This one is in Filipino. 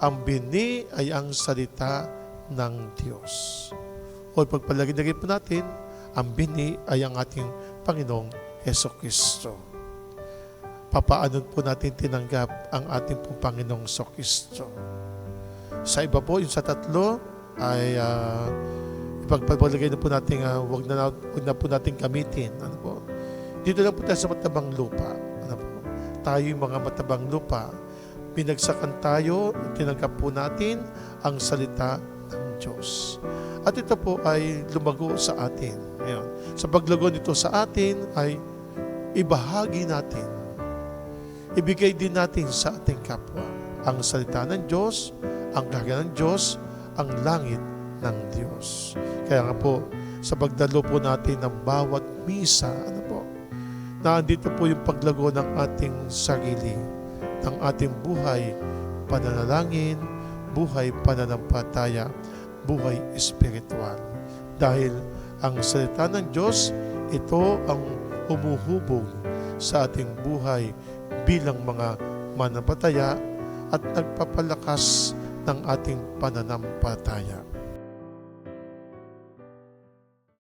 Ang bini ay ang salita ng Diyos. O pagpalagay po natin, ang bini ay ang ating Panginoong Heso Kristo. Papaano po natin tinanggap ang ating pong Panginoong Heso Kristo? Sa iba po, yung sa tatlo, ay uh, ipagpapalagay na po natin, uh, wag, na, wag na po natin gamitin. Ano po? Dito lang po tayo sa matabang lupa. Ano po? Tayo yung mga matabang lupa. Pinagsakan tayo, tinanggap po natin ang salita ng Diyos. At ito po ay lumago sa atin. Ngayon, sa paglago nito sa atin ay ibahagi natin. Ibigay din natin sa ating kapwa ang salita ng Diyos, ang gagawin ng Diyos, ang langit ng Diyos. Kaya nga po, sa pagdalo po natin ng bawat misa, ano po, na andito po yung paglago ng ating sarili, ng ating buhay, pananalangin, buhay pananampalataya, buhay espiritual. Dahil ang salita ng Diyos, ito ang humuhubog sa ating buhay bilang mga manampataya at nagpapalakas ng ating pananampalataya.